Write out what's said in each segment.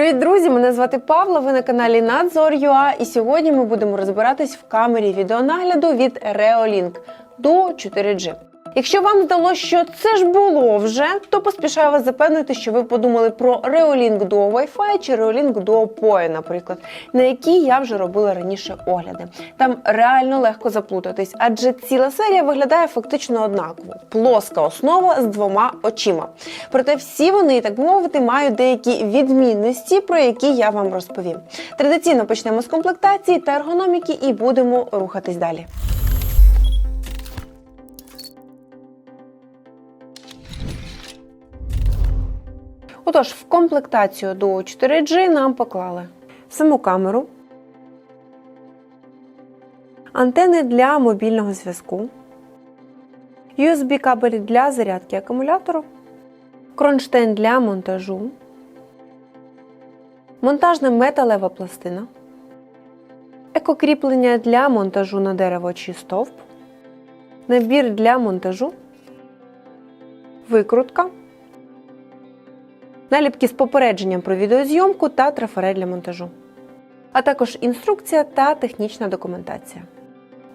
Привіт, друзі! Мене звати Павла. Ви на каналі Надзор.ua і сьогодні ми будемо розбиратись в камері відеонагляду від Reolink до 4G. Якщо вам здалося, що це ж було вже, то поспішаю вас запевнити, що ви подумали про Reolink Duo Wi-Fi чи Reolink Duo PoE, наприклад, на які я вже робила раніше огляди. Там реально легко заплутатись, адже ціла серія виглядає фактично однаково: плоска основа з двома очима. Проте всі вони, так мовити, мають деякі відмінності, про які я вам розповім. Традиційно почнемо з комплектації та ергономіки і будемо рухатись далі. Отож, в комплектацію до 4G нам поклали саму камеру, антени для мобільного зв'язку, USB-кабель для зарядки акумулятору, кронштейн для монтажу, монтажна металева пластина, екокріплення для монтажу на дерево чи стовп, набір для монтажу, викрутка наліпки з попередженням про відеозйомку та трафарет для монтажу, а також інструкція та технічна документація.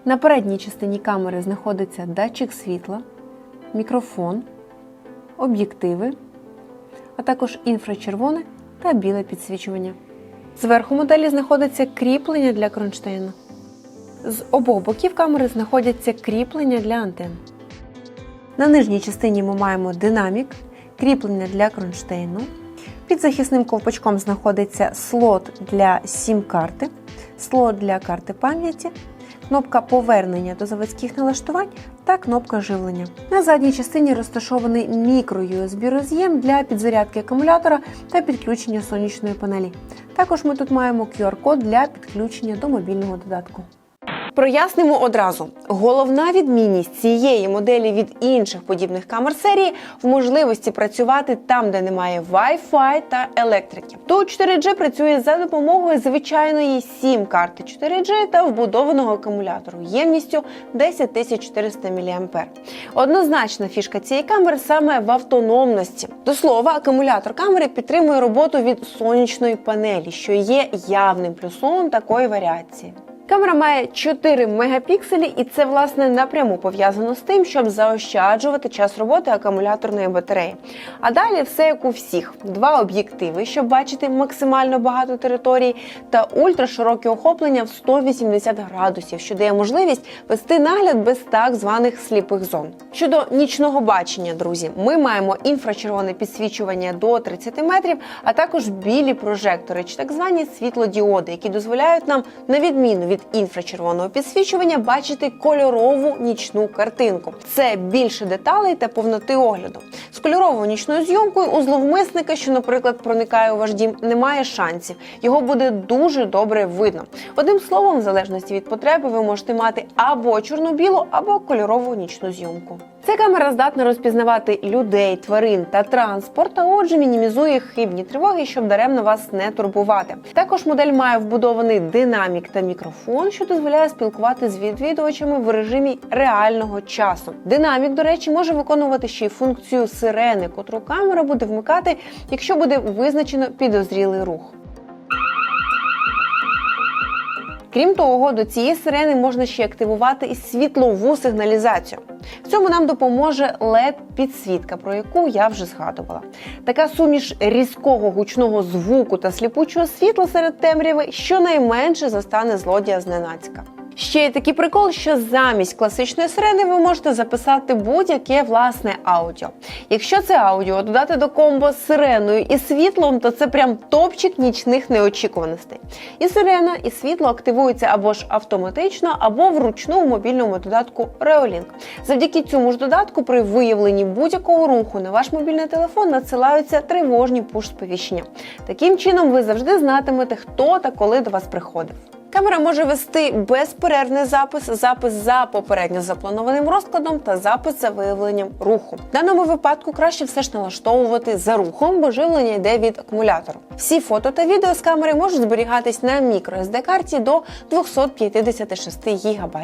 На передній частині камери знаходиться датчик світла, мікрофон, об'єктиви, а також інфрачервоне та біле підсвічування. Зверху моделі знаходиться кріплення для кронштейну. З обох боків камери знаходяться кріплення для антен. На нижній частині ми маємо динамік, кріплення для кронштейну. Під захисним ковпачком знаходиться слот для сім-карти, слот для карти пам'яті, кнопка повернення до заводських налаштувань та кнопка живлення. На задній частині розташований мікро-USB роз'єм для підзарядки акумулятора та підключення сонячної панелі. Також ми тут маємо QR-код для підключення до мобільного додатку. Прояснимо одразу: головна відмінність цієї моделі від інших подібних камер серії в можливості працювати там, де немає Wi-Fi та електрики. То 4G працює за допомогою звичайної SIM карти 4G та вбудованого акумулятору ємністю 10400 мА. Однозначна фішка цієї камери саме в автономності. До слова, акумулятор камери підтримує роботу від сонячної панелі, що є явним плюсом такої варіації. Камера має 4 мегапікселі, і це власне напряму пов'язано з тим, щоб заощаджувати час роботи акумуляторної батареї. А далі все як у всіх: два об'єктиви, щоб бачити максимально багато територій, та ультрашироке охоплення в 180 градусів, що дає можливість вести нагляд без так званих сліпих зон. Щодо нічного бачення, друзі, ми маємо інфрачервоне підсвічування до 30 метрів, а також білі прожектори, чи так звані світлодіоди, які дозволяють нам на відміну від від інфрачервоного підсвічування бачити кольорову нічну картинку. Це більше деталей та повноти огляду. З кольоровою нічною зйомкою у зловмисника, що, наприклад, проникає у ваш дім, немає шансів. Його буде дуже добре видно. Одним словом, в залежності від потреби, ви можете мати або чорно-білу, або кольорову нічну зйомку. Ця камера здатна розпізнавати людей, тварин та транспорт, а отже, мінімізує хибні тривоги, щоб даремно вас не турбувати. Також модель має вбудований динамік та мікрофон, що дозволяє спілкувати з відвідувачами в режимі реального часу. Динамік, до речі, може виконувати ще й функцію сирени, котру камера буде вмикати, якщо буде визначено підозрілий рух. Крім того, до цієї сирени можна ще активувати і світлову сигналізацію. В цьому нам допоможе led підсвітка, про яку я вже згадувала. Така суміш різкого гучного звуку та сліпучого світла серед темряви щонайменше застане злодія зненацька. Ще є такий прикол, що замість класичної сирени ви можете записати будь-яке власне аудіо. Якщо це аудіо додати до комбо з сиреною і світлом, то це прям топчик нічних неочікуваностей. І сирена, і світло активуються або ж автоматично, або вручну у мобільному додатку Reolink. Завдяки цьому ж додатку, при виявленні будь-якого руху на ваш мобільний телефон надсилаються тривожні пуш-сповіщення. Таким чином, ви завжди знатимете, хто та коли до вас приходив. Камера може вести безперервний запис, запис за попередньо запланованим розкладом та запис за виявленням руху. В даному випадку краще все ж налаштовувати за рухом, бо живлення йде від акумулятору. Всі фото та відео з камери можуть зберігатись на microSD карті до 256 ГБ.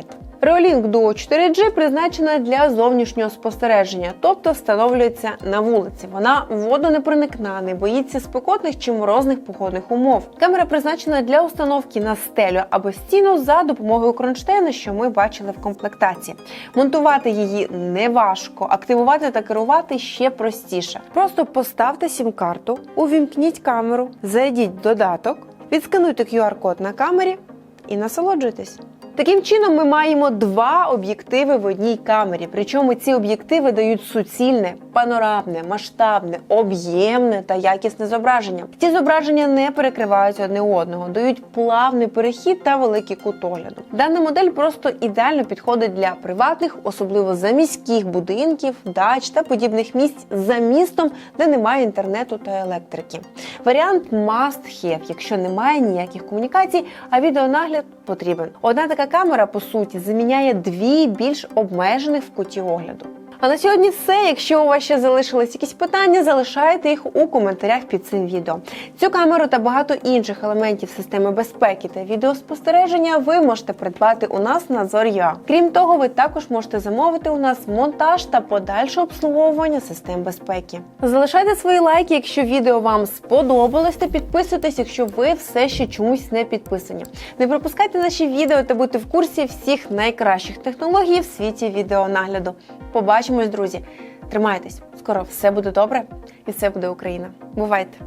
Reolink Duo 4G призначена для зовнішнього спостереження, тобто встановлюється на вулиці. Вона водонепроникна, не боїться спекотних чи морозних погодних умов. Камера призначена для установки на стелю або стіну за допомогою кронштейна, що ми бачили в комплектації. Монтувати її не важко, активувати та керувати ще простіше. Просто поставте сім-карту, увімкніть камеру, зайдіть в додаток, відскануйте QR-код на камері і насолоджуйтесь. Таким чином, ми маємо два об'єктиви в одній камері. Причому ці об'єктиви дають суцільне, панорамне, масштабне, об'ємне та якісне зображення. Ці зображення не перекриваються одне одного, дають плавний перехід та великий кут огляду. Дана модель просто ідеально підходить для приватних, особливо заміських будинків, дач та подібних місць за містом, де немає інтернету та електрики. Варіант must have, якщо немає ніяких комунікацій, а відеонагляд потрібен. Одна така камера, по суті, заміняє дві більш обмежених в куті огляду. А на сьогодні все. Якщо у вас ще залишились якісь питання, залишайте їх у коментарях під цим відео. Цю камеру та багато інших елементів системи безпеки та відеоспостереження ви можете придбати у нас на Зор'я. Крім того, ви також можете замовити у нас монтаж та подальше обслуговування систем безпеки. Залишайте свої лайки, якщо відео вам сподобалось, та підписуйтесь, якщо ви все ще чомусь не підписані. Не пропускайте наші відео та будьте в курсі всіх найкращих технологій в світі відеонагляду. Побачимось, друзі! Тримайтесь! Скоро все буде добре і все буде Україна. Бувайте!